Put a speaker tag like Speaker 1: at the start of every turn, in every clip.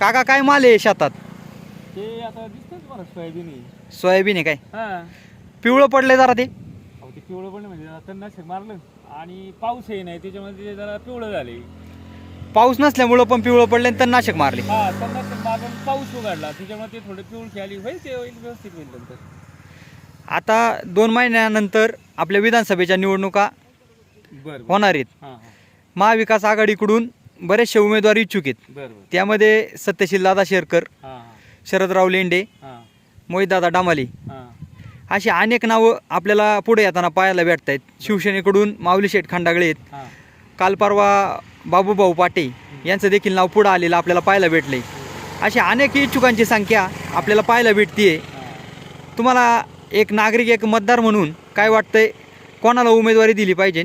Speaker 1: काका काय माल आहे शेतात?
Speaker 2: ते आता दिसतंच मला सोयाबीन आहे.
Speaker 1: सोयाबीन आहे काय?
Speaker 2: हा.
Speaker 1: पिवळं पडले जरा ते.
Speaker 2: अहो ते पिवळं पण म्हणजे तणनाशक मारलं. आणि पाऊसही नाही त्याच्यामध्ये ते जरा पिवळं झाले.
Speaker 1: पाऊस नसल्यामुळं पण पिवळं पडले आणि तणनाशक मारले.
Speaker 2: हा तणनाशक मारलं पाऊस उघडला. त्याच्यामुळे ते थोडं पिवळी आली होईल ते होईल व्यवस्थित होईल नंतर.
Speaker 1: आता दोन महिन्यानंतर आपल्या विधानसभेच्या निवडणुका
Speaker 2: बरं बरं.
Speaker 1: होणार आहेत.
Speaker 2: हां हां.
Speaker 1: महाविकास आघाडीकडून बरेचसे उमेदवार इच्छुक आहेत.
Speaker 2: बरं बरं.
Speaker 1: त्यामध्ये सत्यशील दादा शेरकर
Speaker 2: हां
Speaker 1: शरदराव लेंडे
Speaker 2: हां.
Speaker 1: मोहितदादा डामाले.
Speaker 2: हां.
Speaker 1: अशी अनेक नावं आपल्याला पुढे येताना पाहायला भेटत आहेत शिवसेनेकडून माऊली शेठ खंडागळे आहेत.
Speaker 2: हां.
Speaker 1: काल परवा बाबूभाऊ पाटे यांचं देखील नाव पुढं आलेलं आपल्याला पाहायला भेटले अशी अनेक इच्छुकांची संख्या आपल्याला पाहायला भेटतीये.
Speaker 2: हां.
Speaker 1: तुम्हाला एक नागरिक एक मतदार म्हणून काय वाटतंय? कोणाला उमेदवारी दिली पाहिजे?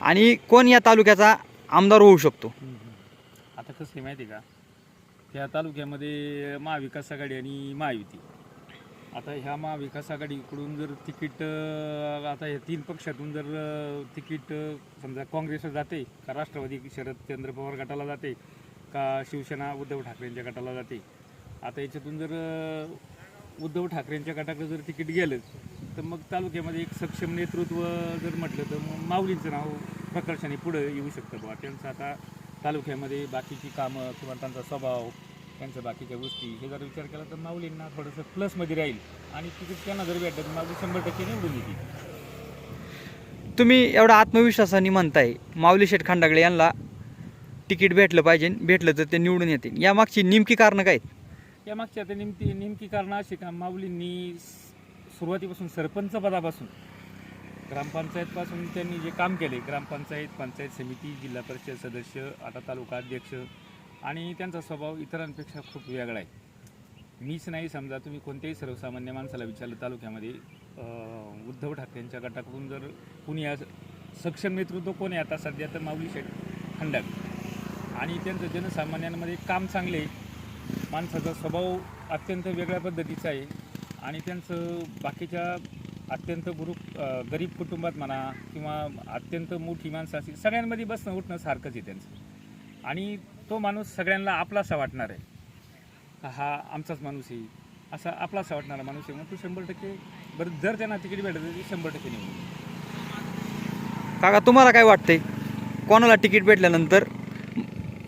Speaker 1: आणि कोण या तालुक्याचा आमदार होऊ शकतो.
Speaker 2: आता कसं आहे माहिती आहे का? त्या तालुक्यामध्ये महाविकास आघाडी आणि महायुती. आता ह्या महाविकास आघाडीकडून जर तिकीट आता ह्या तीन पक्षातून जर तिकीट समजा काँग्रेसला जाते का राष्ट्रवादी शरदचंद्र पवार गटाला जाते का शिवसेना उद्धव ठाकरेंच्या गटाला जाते? आता याच्यातून जर उद्धव ठाकरेंच्या गटाकडे जर तिकीट गेलं तर मग तालुक्यामध्ये एक सक्षम नेतृत्व जर म्हटलं तर मग माऊलींचं नाव प्रकर्षाने पुढं येऊ शकतं बुवा. त्यांचं आता तालुक्यामध्ये बाकीची कामं किंवा त्यांचा स्वभाव त्यांच्या बाकीच्या गोष्टी हे जर विचार केला तर माऊलींना थोडंसं प्लसमध्ये राहील. आणि तिकीट त्यांना जर भेटलं तर माऊली शंभर टक्के निवडून येतील.
Speaker 1: तुम्ही एवढा आत्मविश्वासाने म्हणताय माऊली शेठ खंडागळे यांना तिकीट भेटलं पाहिजे भेटलं तर ते निवडून येतील. यामागची नेमकी कारणं काय?
Speaker 2: या मागची आता नेमकी नेमकी कारणं अशी का? माऊलींनी सुरुवातीपासून सरपंच पदापासून ग्रामपंचायतपासून त्यांनी जे काम केले ग्रामपंचायत पंचायत समिती जिल्हा परिषद सदस्य आता तालुका अध्यक्ष आणि त्यांचा स्वभाव इतरांपेक्षा खूप वेगळा आहे. मीच नाही समजा तुम्ही कोणत्याही सर्वसामान्य माणसाला विचारलं तालुक्यामध्ये उद्धव ठाकरेंच्या गटाकडून जर कुणी आज सक्षम नेतृत्व कोण आहे? आता सध्या तर माऊली शेठ खंडक आणि त्यांचं जनसामान्यांमध्ये काम चांगले आहे. माणसाचा स्वभाव अत्यंत वेगळ्या पद्धतीचा आहे. आणि त्यांचं बाकीच्या अत्यंत गुरु अं, गरीब कुटुंबात म्हणा किंवा अत्यंत मोठी माणसं असतील सगळ्यांमध्ये बसणं उठणं सारखंच आहे त्यांचं. आणि तो माणूस सगळ्यांना आपलासा वाटणार आहे. का हा आमचाच माणूस आहे. असा आपलासा वाटणारा माणूस आहे. मग तो शंभर टक्के बरं जर त्यांना तिकीट भेटलं तर ते शंभर टक्के निवडून
Speaker 1: काका तुम्हाला काय वाटतंय? कोणाला तिकीट भेटल्यानंतर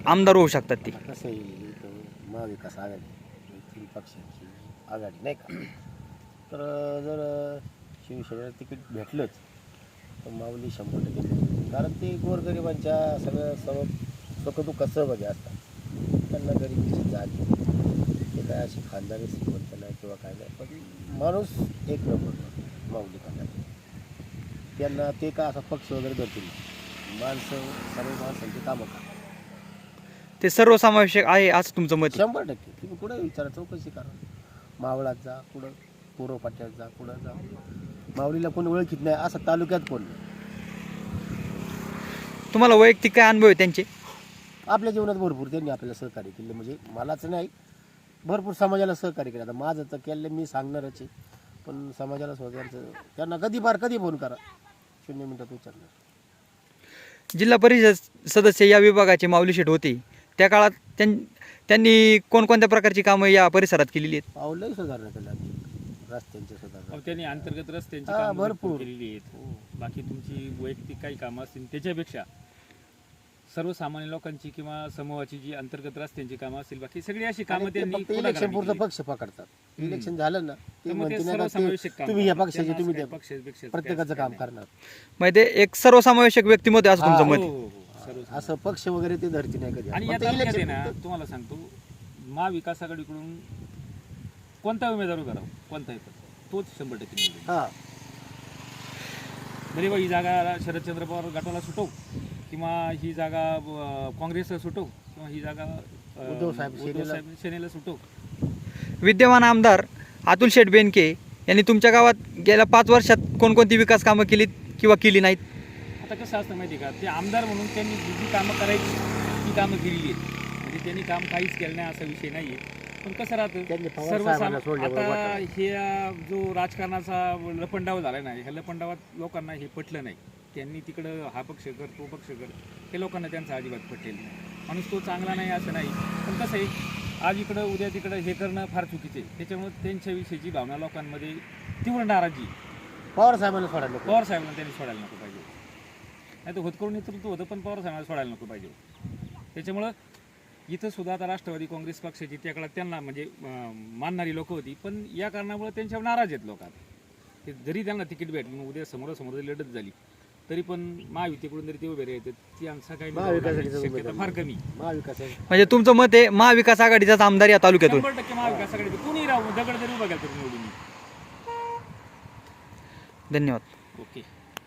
Speaker 1: आमदार होऊ शकतात ते?
Speaker 3: कसं महाविकास आघाडी तीन पक्षांची आघाडी नाही का? तर जर शिवसेनेला तिकीट भेटलंच. तर माऊली शंभर टक्के. कारण ते गोरगरिबांच्या सगळ्या सर्व सुखदुःखात सहभागी असतात. त्यांना गरिबीची जाणीव ते काय अशी खानदारी श्रीमंत नाही किंवा काय नाही. पण माणूस एक नंबर माऊली खानदार त्यांना ते काय असा पक्ष वगैरे धरतील? माणसं सर्व माणसांची कामं करतात
Speaker 1: ते सर्वसमावेशक आहे असं तुमचं मत.
Speaker 3: शंभर टक्के. तुम्ही कुठे विचारा चौकशी करा. मावळात जा कुठं? पूर्व जा कुठं जा. माऊलीला कोणी ओळखीत नाही असं तालुक्यात कोण? नाही
Speaker 1: तुम्हाला वैयक्तिक काय अनुभव आहे त्यांचे?
Speaker 3: आपल्या जीवनात भरपूर त्यांनी आपल्याला सहकार्य केले म्हणजे मलाच नाही. भरपूर समाजाला सहकार्य केलं. आता माझं तर केलं मी सांगणारच आहे. पण समाजाला सहकार्य त्यांना कधी फार कधी फोन करा. शून्य मिनिटात विचारणार
Speaker 1: जिल्हा परिषद सदस्य या विभागाचे माऊली शेठ होते. त्या काळात त्यां त्यांनी कोणकोणत्या प्रकारची कामं या परिसरात केलेली आहेत?
Speaker 3: पावलंही सुधारणा केलं आम्ही रस्त्यांची
Speaker 2: अहो, त्यांनी अंतर्गत रस्त्यांची
Speaker 3: हा,
Speaker 2: कामं
Speaker 3: भरपूर.
Speaker 2: केलेली आहेत बाकी तुमची वैयक्तिक काही कामं असतील त्याच्यापेक्षा सर्वसामान्य लोकांची किंवा समूहाची जी अंतर्गत रस्त्यांची कामं असतील बाकी सगळी अशी कामं
Speaker 3: आणि ते
Speaker 2: त्यांनी
Speaker 3: फक्त इलेक्शन
Speaker 2: पुढाकाराने
Speaker 3: पुरतं
Speaker 2: केली.
Speaker 3: पक्ष पकडतात इलेक्शन झालं ना ते
Speaker 2: तर मग ते
Speaker 3: म्हणते नाही का
Speaker 2: सर्वसमावेशक
Speaker 3: ते
Speaker 2: काम
Speaker 3: तुम्ही या. पक्षाचे
Speaker 2: त्यांना
Speaker 3: तुम्ही
Speaker 2: असं
Speaker 3: त्या
Speaker 2: काही पक्षापेक्षा
Speaker 3: प्रत्येकाचं काम. करणार
Speaker 1: म्हणजे ते एक सर्वसमावेशक व्यक्तिमत्व आहे असं तुमचं मत
Speaker 2: हो,
Speaker 1: आहे.
Speaker 2: हो, हो,
Speaker 3: असं पक्ष वगैरे ते धरती नाही कधी
Speaker 2: आणि या
Speaker 3: फक्त
Speaker 2: तालुक्यात आहे
Speaker 3: election
Speaker 2: ना
Speaker 3: पुरतं.
Speaker 2: तुम्हाला सांगतो महाविकास आघाडीकडून कोणता उमेदवार उभा राहू? कोणताही पद तोच शंभर टक्के निवडून
Speaker 3: हा.
Speaker 2: बरे बा ही जागा शरदचंद्र पवार गटाला सुटव किंवा ही जागा अं, काँग्रेसला सुटव किंवा ही जागा अं,
Speaker 3: उद्धव साहेब
Speaker 2: उद्धव
Speaker 3: सेनेला-
Speaker 2: साहेब सेनेला सुटव.
Speaker 1: विद्यमान आमदार अतुल शेठ बेनके यांनी तुमच्या गावात गेल्या पाच वर्षात कोणकोणती विकास कामं केलीत किंवा केली नाहीत?
Speaker 2: आता कसं असतं माहिती आहे का? ते आमदार म्हणून त्यांनी जी जी कामं करायची ती कामं केलेली आहेत. म्हणजे त्यांनी काम काहीच केलं नाही असा विषय नाही आहे पण कसं
Speaker 3: त्यांनी
Speaker 2: राहतं
Speaker 3: पवार
Speaker 2: सर्वसाम
Speaker 3: साहेबांना सोडल्यामुळे
Speaker 2: आता
Speaker 3: वाटलं.
Speaker 2: हे अं, जो राजकारणाचा लपंडाव झाला ना ह्या लपंडावात लोकांना हे पटलं नाही. त्यांनी तिकडं हा पक्ष कर तो पक्ष कर हे लोकांना त्यांचा अजिबात पटेल नाही. माणूस तो चांगला नाही असं नाही. पण कसं आहे आज इकडं उद्या तिकडं हे करणं फार चुकीचे आहे. त्याच्यामुळे त्यांच्याविषयीची भावना लोकांमध्ये तीव्र नाराजी
Speaker 3: पवार साहेबांना सोडायला नको.
Speaker 2: पवार साहेबांना त्यांनी सोडायला नको पाहिजे. नाही तर होतकरून नेतृत्व होतं पण पवार साहेबांना सोडायला नको पाहिजे. त्याच्यामुळं इथं सुद्धा आता राष्ट्रवादी काँग्रेस पक्षाची त्या काळात त्यांना म्हणजे मानणारी लोक होती. पण या कारणामुळे त्यांच्यावर नाराज आहेत लोक आता. ते जरी त्यांना तिकीट भेटलं उद्या समोरासमोर जरी लढत झाली तरी पण महायुतीकडून जरी ते उभे राहते त्यांचा काही
Speaker 3: महाविकासाची
Speaker 2: शक्यता फार कमी.
Speaker 3: महाविकास.
Speaker 1: म्हणजे तुमचं मत आहे महाविकास आघाडीचाच आमदार या तालुक्यातून?
Speaker 2: शंभर टक्के महाविकासाकडे कुणी राहू दगड जरी उभा केला तरी निवडून.
Speaker 1: धन्यवाद.
Speaker 2: ओके.